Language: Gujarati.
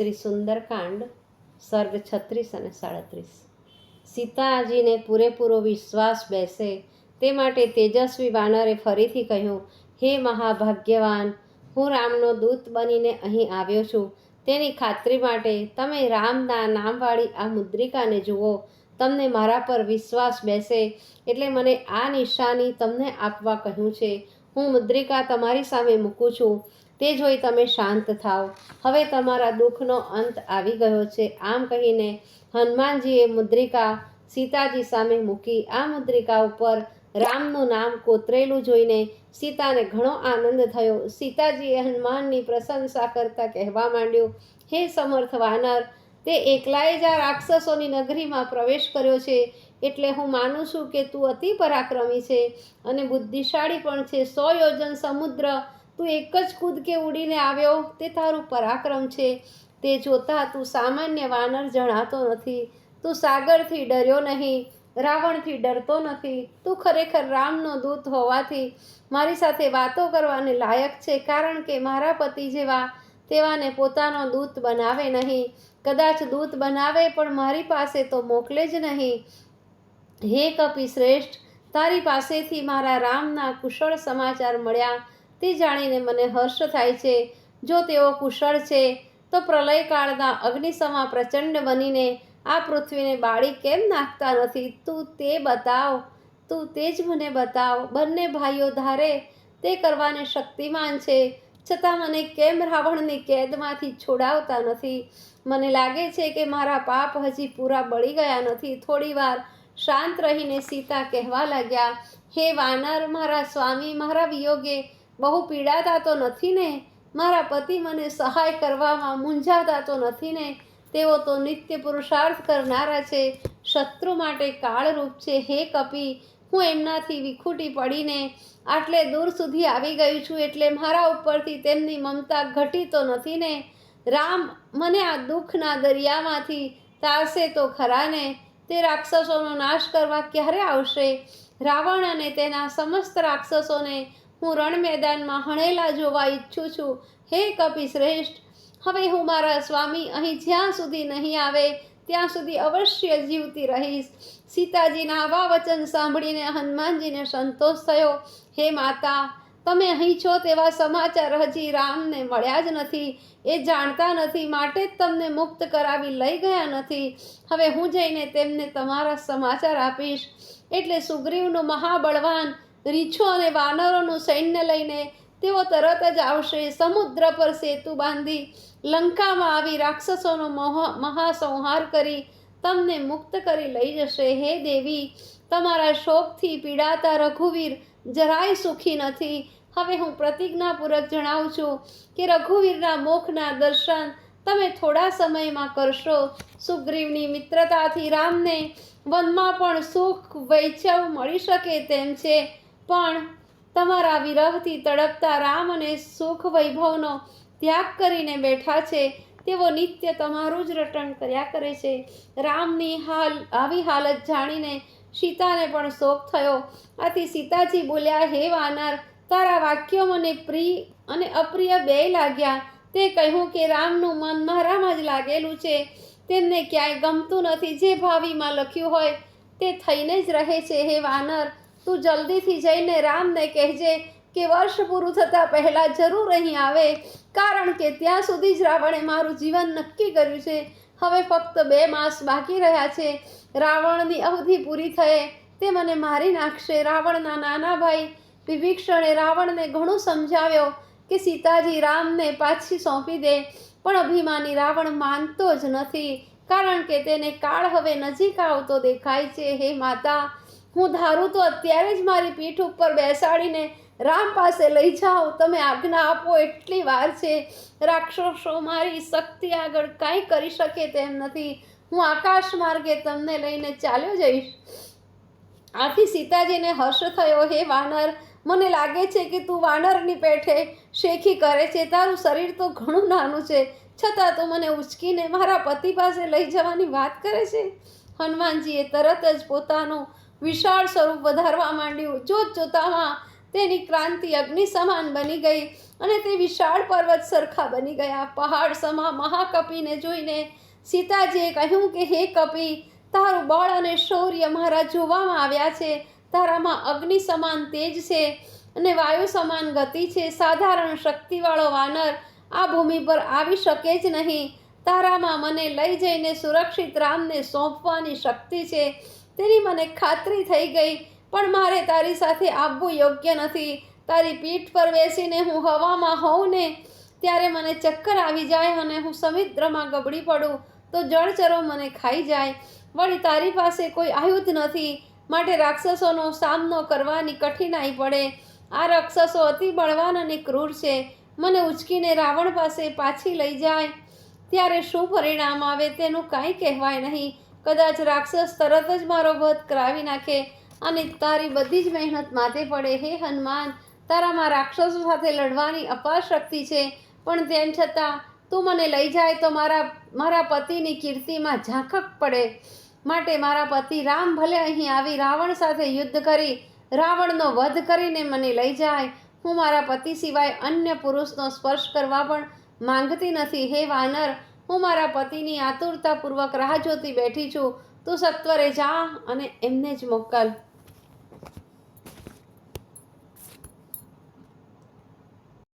શ્રી સુંદરકાંડ સર્ગ છત્રીસ અને સાડત્રીસ. સીતાજીને પૂરેપૂરો વિશ્વાસ બેસે. તે માટે તેજસ્વી વાનરે ફરીથી કહ્યું, હે મહાભાગ્યવાન, હું રામનો દૂત બનીને અહીં આવ્યો છું. તેની ખાતરી માટે તમે રામના નામવાળી આ મુદ્રિકાને જુઓ. તમને મારા પર વિશ્વાસ બેસે એટલે મને આ નિશાની તમને આપવા કહ્યું છે. હું મુદ્રિકા તમારી સામે મૂકું છું. તે જોઈ તમે શાંત થાવ હવે તમારા દુઃખનો અંત આવી ગયો છે. આમ કહીને હનુમાનજીએ મુદ્રિકા સીતાજી સામે મૂકી. આ મુદ્રિકા ઉપર રામનું નામ કોતરેલું જોઈને સીતાને ઘણો આનંદ થયો. સીતાજીએ હનુમાનની પ્રશંસા કરતા કહેવા માંડ્યું, હે સમર્થ વાનર, તે એકલાએ જ આ રાક્ષસોની નગરીમાં પ્રવેશ કર્યો છે. એટલે હું માનું છું કે તું અતિ પરાક્રમી છે અને બુદ્ધિશાળી પણ છે. સો યોજન સમુદ્ર તું એક જ કૂદકે ઉડીને આવ્યો? તે તારું પરાક્રમ છે. તે જોતા તું સામાન્ય વાનર જણાતો નથી. તું સાગરથી ડર્યો નહીં, રાવણથી ડરતો નથી. તું ખરેખર રામનો દૂત હોવાથી મારી સાથે વાતો કરવાને લાયક છે, કારણ કે મારા પતિ જેવા તેવાને પોતાનો દૂત બનાવે નહીં. કદાચ દૂત બનાવે પણ મારી પાસે તો મોકલે જ નહીં. હે કપી શ્રેષ્ઠ, તારી પાસેથી મારા રામના કુશળ સમાચાર મળ્યા. તે જાણીને મને હર્ષ થાય છે. જો તેઓ કુશળ છે, તો પ્રલયકાળના અગ્નિસમા પ્રચંડ બનીને આ પૃથ્વીને બાળી કેમ નાખતા નથી? તું તે બતાવ, તું તે જ મને બતાવ. બંને ભાઈઓ ધારે તે કરવાને શક્તિમાન છે. છતાં મને કેમ રાવણની કેદમાંથી છોડાવતા નથી? મને લાગે છે કે મારા પાપ હજી પૂરા બળી ગયા નથી. થોડીવાર શાંત રહીને સીતા કહેવા લાગ્યા, હે વાનર, મારા સ્વામી, મારા વિયોગે બહુ પીડાતા તો નથી ને? મારા પતિ મને સહાય કરવામાં મૂંઝાતા તો નથી ને? તેઓ તો નિત્ય પુરુષાર્થ કરનારા છે, શત્રુ માટે કાળરૂપ છે. હે કપી, હું એમનાથી વિખૂટી પડીને આટલે દૂર સુધી આવી ગઈ છું એટલે મારા ઉપરથી તેમની મમતા ઘટી તો નથી ને? રામ, મને આ દુઃખના દરિયામાંથી તારશે તો ખરા ને? તે રાક્ષસોનો નાશ કરવા ક્યારે આવશે? રાવણ અને તેના સમસ્ત રાક્ષસોને હું રણ મેદાનમાં હણેલા જોવા ઈચ્છું છું. હે કપી શ્રેષ્ઠ, હવે હું મારા સ્વામી અહીં જ્યાં સુધી નહીં આવે, ત્યાં સુધી અવશ્ય જીવતી રહીશ. સીતાજીના આવા વચન સાંભળીને હનુમાનજીને સંતોષ થયો. હે માતા, તમે અહીં છો તેવા સમાચાર હજી રામને મળ્યા જ નથી. એ જાણતા નથી, માટે જ તમને મુક્ત કરાવી લઈ ગયા નથી. હવે હું જઈને તેમને તમારા સમાચાર આપીશ. એટલે સુગ્રીવનું મહાબળવાન રીછો અને વાનરોનું સૈન્ય લઈને તેઓ તરત જ આવશે. સમુદ્ર પર સેતુ બાંધી લંકામાં આવી રાક્ષસોનો મોહ, મહાસંહાર કરી તમને મુક્ત કરી લઈ જશે. હે દેવી, તમારા શોકથી પીડાતા રઘુવીર જરાય સુખી નથી. હવે હું પ્રતિજ્ઞાપૂર્વક જણાવું છું કે રઘુવીરના મોખના દર્શન તમે થોડા સમયમાં કરશો. સુગ્રીવની મિત્રતાથી રામને વનમાં પણ સુખ વૈચવ મળી શકે તેમ છે. પણ તમારા વિરહથી તડપતા રામ અને સુખ વૈભવનો ત્યાગ કરીને બેઠા છે, તેઓ નિત્ય તમારું જ રટણ કર્યા કરે છે. રામની હાલ, આવી હાલત જાણીને સીતાને પણ શોક થયો. આથી સીતાજી બોલ્યા, હે વાનર, તારા વાક્યો મને પ્રિય અને અપ્રિય બેય લાગ્યા. તે કહ્યું કે રામનું મન મારામાં જ લાગેલું છે. તેમને ક્યાંય ગમતું નથી. જે ભાવિમાં લખ્યું હોય તે થઈને જ રહે છે. હે વાનર તું જલ્દીથી જઈને રામને કહેજે કે વર્ષ પૂરું થતાં પહેલાં જરૂર અહીં આવે, કારણ કે ત્યાં સુધી જ રાવણે મારું જીવન નક્કી કર્યું છે. હવે ફક્ત બે માસ બાકી રહ્યા છે. રાવણની અવધિ પૂરી થયે, તે મને મારી નાખશે. રાવણના નાના ભાઈ વિભીક્ષણે રાવણને ઘણું સમજાવ્યો કે સીતાજી રામને પાછી સોંપી દે, પણ અભિમાની રાવણ માનતો જ નથી, કારણ કે તેને કાળ હવે નજીક આવતો દેખાય છે. હે માતા હું ધારું તો અત્યારે જ મારી પીઠ ઉપર બેસાડીને રામ પાસે લઈ જાઓ, તમે આજ્ઞા આપો, એટલી વાર છે. રાક્ષસો મારી શક્તિ આગળ કાંઈ કરી શકે તેમ નથી. હું આકાશ માર્ગે તમને લઈને ચાલ્યો જઈશ. આથી સીતાજીને હર્ષ થયો, હે વાનર, મને લાગે છે કે તું વાનરની પેઠે શેખી કરે છે. તારું શરીર તો ઘણું નાનું છે. છતાં તું મને ઉચકીને મારા પતિ પાસે લઈ જવાની વાત કરે છે? હનુમાનજીએ તરત જ પોતાનું વિશાળ સ્વરૂપ વધારવા માંડ્યું. જોત જોતામાં તેની ક્રાંતિ અગ્નિ સમાન બની ગઈ અને તે વિશાળ પર્વત સરખા બની ગયા. પહાડ સમા મહાકપિને જોઈને સીતાજીએ કહ્યું કે, હે કપિ, તારું બળ અને શૌર્ય મારા જોવામાં આવ્યા છે. તારામાં અગ્નિ સમાન તેજ છે અને વાયુ સમાન ગતિ છે. સાધારણ શક્તિવાળો વાનર આ ભૂમિ પર આવી શકે જ નહીં. તારામાં મને લઈ જઈને સુરક્ષિત રામને સોંપવાની શક્તિ છે. તેની મને ખાતરી થઈ ગઈ, પણ મારે તારી સાથે આવવું યોગ્ય નથી. તારી પીઠ પર બેસીને હું હવામાં હોઉં ને, ત્યારે મને ચક્કર આવી જાય અને હું સમુદ્રમાં ગબડી પડું, તો જળચરો મને ખાઈ જાય. વળી તારી પાસે કોઈ આયુધ નથી. માટે રાક્ષસોનો સામનો કરવાની કઠિનાઈ પડે. આ રાક્ષસો અતિ બળવાન અને ક્રૂર છે. મને ઉચકીને રાવણ પાસે પાછી લઈ જાય. ત્યારે શું પરિણામ આવે તેનું કાંઈ કહેવાય નહીં. કદાચ રાક્ષસ તરત જ મારો વધ કરાવી નાખે અને તારી બધી જ મહેનત માથે પડે. હે હનુમાન, તારામાં રાક્ષસો સાથે લડવાની અપાર શક્તિ છે, પણ તેમ છતાં તું મને લઈ જાય તો મારા મારા પતિની કીર્તિમાં ઝાંખક પડે. માટે મારા પતિ રામ ભલે અહીં આવી રાવણ સાથે યુદ્ધ કરી, રાવણનો વધ કરીને મને લઈ જાય. હું મારા પતિ સિવાય અન્ય પુરુષનો સ્પર્શ કરવા પણ માંગતી નથી. હે વાનર હું મારા પતિની આતુરતાપૂર્વક રાહ જોતી બેઠી છું. તું સત્વરે જા અને એમને જ મોકલ.